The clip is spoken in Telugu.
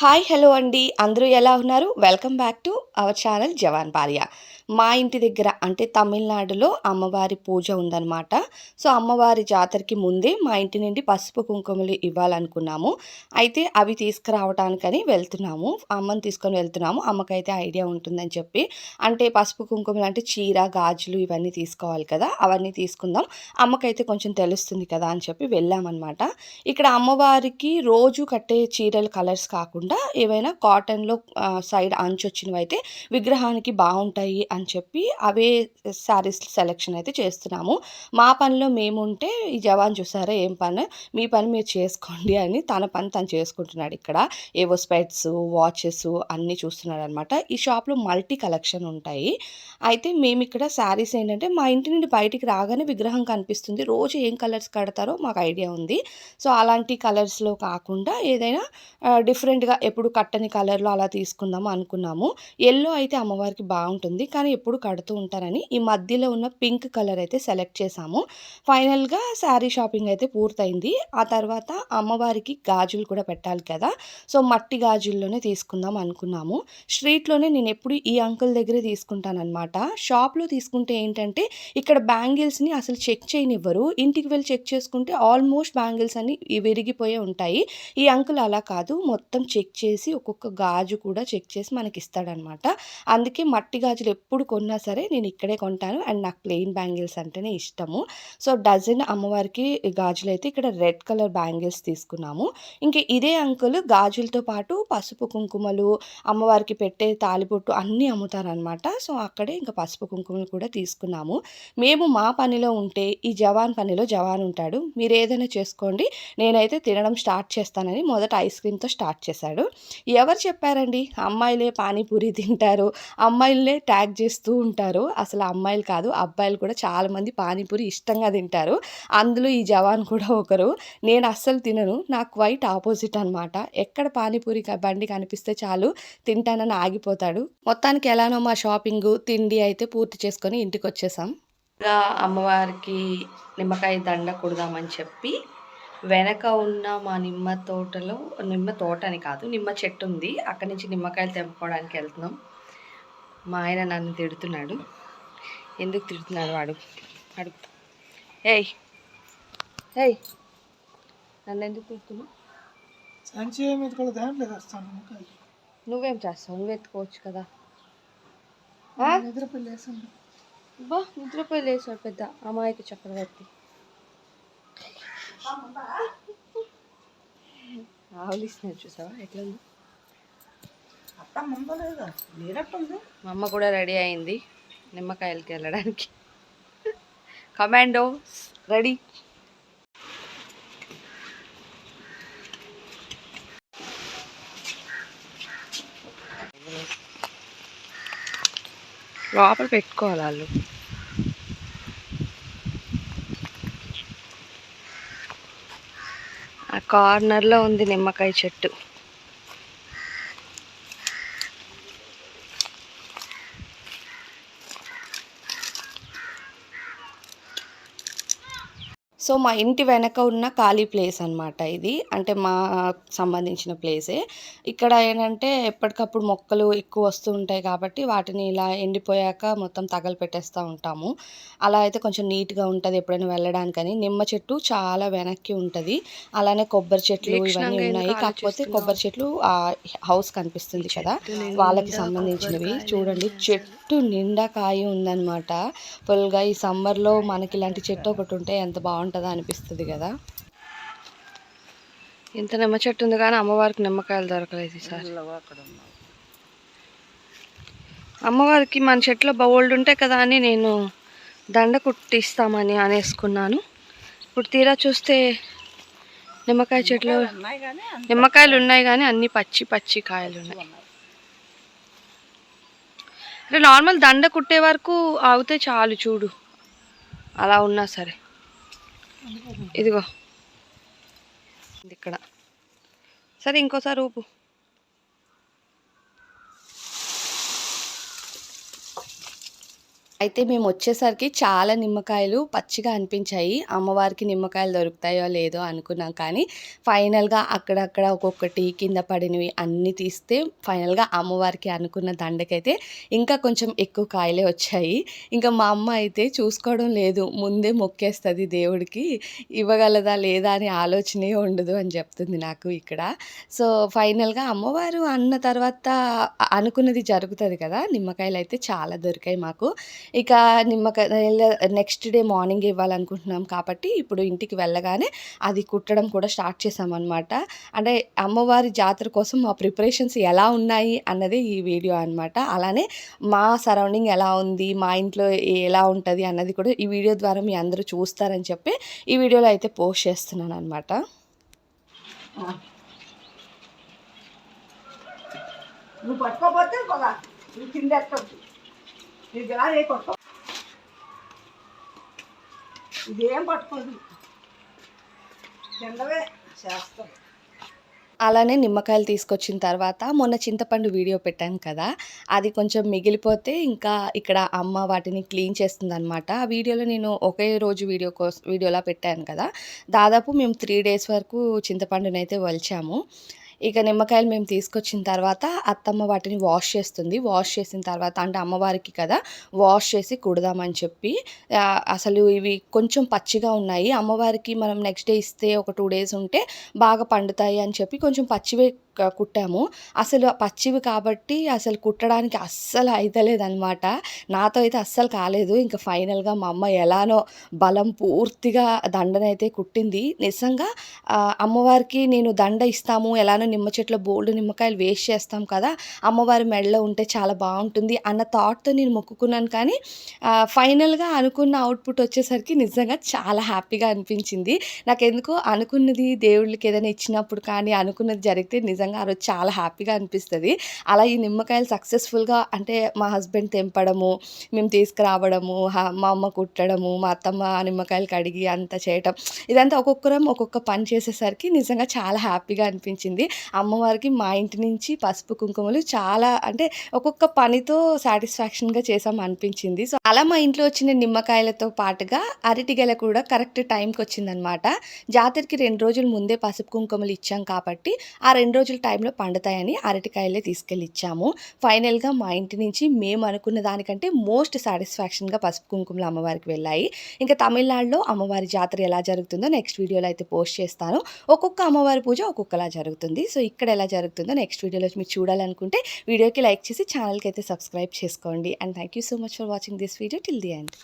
హాయ్ హలో అండి. అందరూ ఎలా ఉన్నారు? Welcome back to our channel jawan భార్య మా ఇంటి దగ్గర అంటే తమిళనాడులో అమ్మవారి పూజ ఉందన్నమాట. సో అమ్మవారి జాతరకి ముందే మా ఇంటి నుండి పసుపు కుంకుమలు ఇవ్వాలనుకున్నాము. అయితే అవి తీసుకురావడానికని వెళ్తున్నాము. అమ్మని తీసుకొని వెళ్తున్నాము. అమ్మకైతే ఐడియా ఉంటుందని చెప్పి. అంటే పసుపు కుంకుమలు అంటే చీర గాజులు ఇవన్నీ తీసుకోవాలి కదా అవన్నీ తీసుకుందాం. అమ్మకైతే కొంచెం తెలుస్తుంది కదా అని చెప్పి వెళ్ళామన్నమాట. ఇక్కడ అమ్మవారికి రోజు కట్టే చీరల కలర్స్ కాకుండా ఏవైనా కాటన్లో సైడ్ అంచు వచ్చినవి అయితే విగ్రహానికి బాగుంటాయి అని అని చెప్పి అవే శారీస్ సెలెక్షన్ అయితే చేస్తున్నాము. మా పనిలో మేముంటే ఈ జవాన్ చూసారా ఏం పని? మీ పని మీరు చేసుకోండి అని తన పని తను చేసుకుంటున్నాడు ఇక్కడ. ఏవో స్పెట్స్ వాచెస్ అన్నీ చూస్తున్నాడు అనమాట ఈ షాప్లో మల్టీ కలెక్షన్ ఉంటాయి. అయితే మేము ఇక్కడ శారీస్ ఏంటంటే మా ఇంటి నుండి బయటికి రాగానే విగ్రహం కనిపిస్తుంది. రోజు ఏం కలర్స్ కడతారో మాకు ఐడియా ఉంది. సో అలాంటి కలర్స్లో కాకుండా ఏదైనా డిఫరెంట్గా ఎప్పుడు కట్టని కలర్లో అలా తీసుకుందాము అనుకున్నాము. ఎల్లో అయితే అమ్మవారికి బాగుంటుంది. కానీ ఎప్పుడు కడుతూ ఉంటారని ఈ మధ్యలో ఉన్న పింక్ కలర్ అయితే సెలెక్ట్ చేసాము ఫైనల్గా శారీ షాపింగ్ అయితే పూర్తయింది. ఆ తర్వాత అమ్మవారికి గాజులు కూడా పెట్టాలి కదా. సో మట్టి గాజుల్లోనే తీసుకుందాం అనుకున్నాము. స్ట్రీట్లోనే నేను ఎప్పుడు ఈ అంకుల్ దగ్గరే తీసుకుంటానమాట షాప్లో తీసుకుంటే ఏంటంటే ఇక్కడ బ్యాంగిల్స్ని అసలు చెక్ చేయనివ్వరు. ఇంటికి వెళ్ళి చెక్ చేసుకుంటే ఆల్మోస్ట్ బ్యాంగిల్స్ అన్ని విరిగిపోయే ఉంటాయి. ఈ అంకుల్ అలా కాదు. మొత్తం చెక్ చేసి ఒక్కొక్క గాజు కూడా చెక్ చేసి మనకి ఇస్తాడనమాట అందుకే మట్టి గాజులు ఎప్పుడు కొన్నా సరే నేను ఇక్కడే కొంటాను. అండ్ నాకు ప్లెయిన్ బ్యాంగిల్స్ అంటేనే ఇష్టము. సో డజన్ అమ్మవారికి గాజులు అయితే ఇక్కడ రెడ్ కలర్ బ్యాంగిల్స్ తీసుకున్నాము. ఇంకా ఇదే అంకుల్ గాజులతో పాటు పసుపు కుంకుమలు అమ్మవారికి పెట్టే తాలిబొట్టు అన్నీ అమ్ముతారనమాట సో అక్కడే ఇంకా పసుపు కుంకుమలు కూడా తీసుకున్నాము. మేము మా పనిలో ఉంటే ఈ జవాన్ పనిలో జవాన్ ఉంటాడు. మీరు ఏదైనా చేసుకోండి. నేనైతే తినడం స్టార్ట్ చేస్తానని మొదట ఐస్ క్రీమ్తో స్టార్ట్ చేశాడు. ఎవరు చెప్పారండి? అమ్మాయిలే పానీపూరి తింటారు. అమ్మాయిలే ట్యాగ్ చేస్తూ ఉంటారు. అసలు అమ్మాయిలు కాదు అబ్బాయిలు కూడా చాలామంది పానీపూరి ఇష్టంగా తింటారు. అందులో ఈ జవాన్ కూడా ఒకరు. నేను అస్సలు తినను. నాకు వైట్ ఆపోజిట్ అనమాట ఎక్కడ పానీపూరి బండి కనిపిస్తే చాలు తింటానని ఆగిపోతాడు. మొత్తానికి ఎలానో మా షాపింగ్ తిండి అయితే పూర్తి చేసుకొని ఇంటికి వచ్చేసాం. అమ్మవారికి నిమ్మకాయ దండ కుడదామని చెప్పి వెనక ఉన్న మా నిమ్మ తోటలో నిమ్మ తోట అని కాదు నిమ్మ చెట్టు ఉంది. అక్కడి నుంచి నిమ్మకాయలు తెంపుకోవడానికి వెళ్తున్నాం. మా ఆయన నన్ను తిడుతున్నాడు. ఎందుకు తిడుతున్నాడు వాడు? అడుగు ఏయ్ ఏయ్ నన్ను ఎందుకు తిడుతున్నావు? సంచి ఏమి ఎత్తుకోలేదు దాంట్లో వస్తాను నువ్వేం చేస్తావు? నువ్వు ఎత్తుకోవచ్చు కదా. నిద్రపోయి లేసండి బా నిద్రపోయి లేచాడు పెద్ద అమాయక చక్రవర్తి. ఆవలిస్తున్నారు చూసావా? ఎట్లా ఉంది అత్త ముందో లేదా లేనట్టుంది మా అమ్మ కూడా రెడీ అయింది నిమ్మకాయలకి వెళ్ళడానికి. Commando ready. లోపల పెట్టుకోవాలి వాళ్ళు. ఆ కార్నర్లో ఉంది నిమ్మకాయ చెట్టు. సో మా ఇంటి వెనక ఉన్న ఖాళీ ప్లేస్ అనమాట ఇది. అంటే మా సంబంధించిన ప్లేసే. ఇక్కడ ఏంటంటే ఎప్పటికప్పుడు మొక్కలు ఎక్కువ వస్తూ ఉంటాయి కాబట్టి వాటిని ఇలా ఎండిపోయాక మొత్తం తగలు పెట్టేస్తూ ఉంటాము. అలా అయితే కొంచెం నీట్గా ఉంటుంది ఎప్పుడైనా వెళ్ళడానికని. నిమ్మ చెట్టు చాలా వెనక్కి ఉంటుంది. అలానే కొబ్బరి చెట్లు ఇవన్నీ ఉన్నాయి. కాకపోతే కొబ్బరి చెట్లు ఆ హౌస్ కనిపిస్తుంది కదా. వాళ్ళకి సంబంధించినవి. చూడండి చెట్టు నిండా కాయ ఉందన్నమాట. ఫుల్గా ఈ సమ్మర్లో మనకి ఇలాంటి చెట్టు ఒకటి ఉంటే ఎంత బాగుంటుందో అనిపిస్తుంది కదా. ఇంత నిమ్మ చెట్టు ఉంది కానీ అమ్మవారికి నిమ్మకాయలు దొరకలేదు సార్. అమ్మవారికి మన చెట్లో బౌల్డ్ ఉంటాయి కదా అని నేను దండ కుట్టిస్తామని అనేసుకున్నాను. ఇప్పుడు తీరా చూస్తే నిమ్మకాయ చెట్లు నిమ్మకాయలు ఉన్నాయి కానీ అన్ని పచ్చి పచ్చి కాయలు ఉన్నాయి. అంటే నార్మల్ దండ కుట్టే వరకు ఆగితే చాలు చూడు. అలా ఉన్నా సరే. ఇదిగో. ఇక్కడ. సరే ఇంకోసారి ఊపు. అయితే మేము వచ్చేసరికి చాలా నిమ్మకాయలు పచ్చిగా అనిపించాయి. అమ్మవారికి నిమ్మకాయలు దొరుకుతాయో లేదో అనుకున్నాం కానీ ఫైనల్గా అక్కడక్కడ ఒక్కొక్కటి కింద పడినవి అన్నీ తీస్తే ఫైనల్గా అమ్మవారికి అనుకున్న దండకైతే ఇంకా కొంచెం ఎక్కువ కాయలే వచ్చాయి. ఇంకా మా అమ్మ అయితే చూసుకోవడం లేదు ముందే మొక్కేస్తుంది దేవుడికి ఇవ్వగలదా లేదా అని ఆలోచనే ఉండదు అని చెప్తుంది నాకు ఇక్కడ. సో ఫైనల్గా అమ్మవారు అన్న తర్వాత అనుకున్నది జరుగుతుంది కదా నిమ్మకాయలు అయితే చాలా దొరికాయి మాకు. ఇక నిమ్మకాయ నెక్స్ట్ డే మార్నింగ్ ఇవ్వాలనుకుంటున్నాం కాబట్టి ఇప్పుడు ఇంటికి వెళ్ళగానే అది కుట్టడం కూడా స్టార్ట్ చేసామన్నమాట. అంటే అమ్మవారి జాతర కోసం మా ప్రిపరేషన్స్ ఎలా ఉన్నాయి అన్నది ఈ వీడియో అనమాట అలానే మా సరౌండింగ్ ఎలా ఉంది మా ఇంట్లో ఎలా ఉంటుంది అన్నది కూడా ఈ వీడియో ద్వారా మీ అందరూ చూస్తారని చెప్పి ఈ వీడియోలో అయితే పోస్ట్ చేస్తున్నాను అనమాట నువ్వు పట్టుకోపోతే కింద ఎత్తవు నీకు ఇలా ఏ ఇదేం పట్టుకోదు. కిందవే చేస్తాం. అలానే నిమ్మకాయలు తీసుకొచ్చిన తర్వాత మొన్న చింతపండు వీడియో పెట్టాను కదా అది కొంచెం మిగిలిపోతే ఇంకా ఇక్కడ అమ్మ వాటిని క్లీన్ చేస్తుంది అనమాట ఆ వీడియోలో నేను ఒకే రోజు వీడియో కోసం వీడియోలా పెట్టాను కదా. దాదాపు మేము త్రీ డేస్ వరకు చింతపండునైతే వలిచాము. ఇక నిమ్మకాయలు మేము తీసుకొచ్చిన తర్వాత అత్తమ్మ వాటిని వాష్ చేస్తుంది. వాష్ చేసిన తర్వాత అంటే అమ్మవారికి కదా వాష్ చేసి కుడదామని చెప్పి అసలు ఇవి కొంచెం పచ్చిగా ఉన్నాయి. అమ్మవారికి మనం నెక్స్ట్ డే ఇస్తే ఒక టూ డేస్ ఉంటే బాగా పండుతాయి అని చెప్పి కొంచెం పచ్చివే కుట్టాము. అసలు పచ్చివి కాబట్టి అసలు కుట్టడానికి అస్సలు అయితలేదన్నమాట. నాతో అయితే అస్సలు కాలేదు. ఇంకా ఫైనల్గా మా అమ్మ ఎలానో బలం పూర్తిగా దండనైతే కుట్టింది. నిజంగా అమ్మవారికి నేను దండ ఇస్తాము ఎలానో నిమ్మ చెట్ల బోల్డ్ నిమ్మకాయలు వేస్ట్ చేస్తాం కదా అమ్మవారి మెడలో ఉంటే చాలా బాగుంటుంది అన్న థాట్తో నేను మొక్కుకున్నాను కానీ ఫైనల్గా అనుకున్న అవుట్పుట్ వచ్చేసరికి నిజంగా చాలా హ్యాపీగా అనిపించింది. నాకు ఎందుకో అనుకున్నది దేవుళ్ళకి ఏదైనా ఇచ్చినప్పుడు కానీ అనుకున్నది జరిగితే నిజంగా ఆ రోజు చాలా హ్యాపీగా అనిపిస్తుంది. అలా ఈ నిమ్మకాయలు సక్సెస్ఫుల్గా అంటే మా హస్బెండ్ తెంపడము మేము తీసుకురావడము మా అమ్మ కుట్టడము మా అత్తమ్మ నిమ్మకాయలు కడిగి అంతా చేయటం ఇదంతా ఒక్కొక్కరం ఒక్కొక్క పని చేసేసరికి నిజంగా చాలా హ్యాపీగా అనిపించింది. అమ్మవారికి మా ఇంటి నుంచి పసుపు కుంకుమలు చాలా అంటే ఒక్కొక్క పనితో సాటిస్ఫాక్షన్గా చేసాం అనిపించింది. సో అలా మా ఇంట్లో వచ్చిన నిమ్మకాయలతో పాటుగా అరటిగెల కూడా కరెక్ట్ టైంకి వచ్చిందనమాట జాతరకి రెండు రోజుల ముందే పసుపు కుంకుమలు ఇచ్చాం కాబట్టి ఆ రెండు రోజులు రోజుల టైంలో పండుతాయని అరటికాయలే తీసుకెళ్ళి ఇచ్చాము ఫైనల్గా మా ఇంటి నుంచి మేము అనుకున్న దానికంటే మోస్ట్ సాటిస్ఫాక్షన్గా పసుపు కుంకుమలు అమ్మవారికి వెళ్ళాయి. ఇంకా తమిళనాడులో అమ్మవారి జాతర ఎలా జరుగుతుందో నెక్స్ట్ వీడియోలో అయితే పోస్ట్ చేస్తాను. ఒక్కొక్క అమ్మవారి పూజ ఒక్కొక్కలా జరుగుతుంది. సో ఇక్కడ ఎలా జరుగుతుందో నెక్స్ట్ వీడియోలో మీరు చూడాలనుకుంటే వీడియోకి లైక్ చేసి ఛానల్కి అయితే సబ్స్క్రైబ్ చేసుకోండి. And thank you so much for watching this video till the end.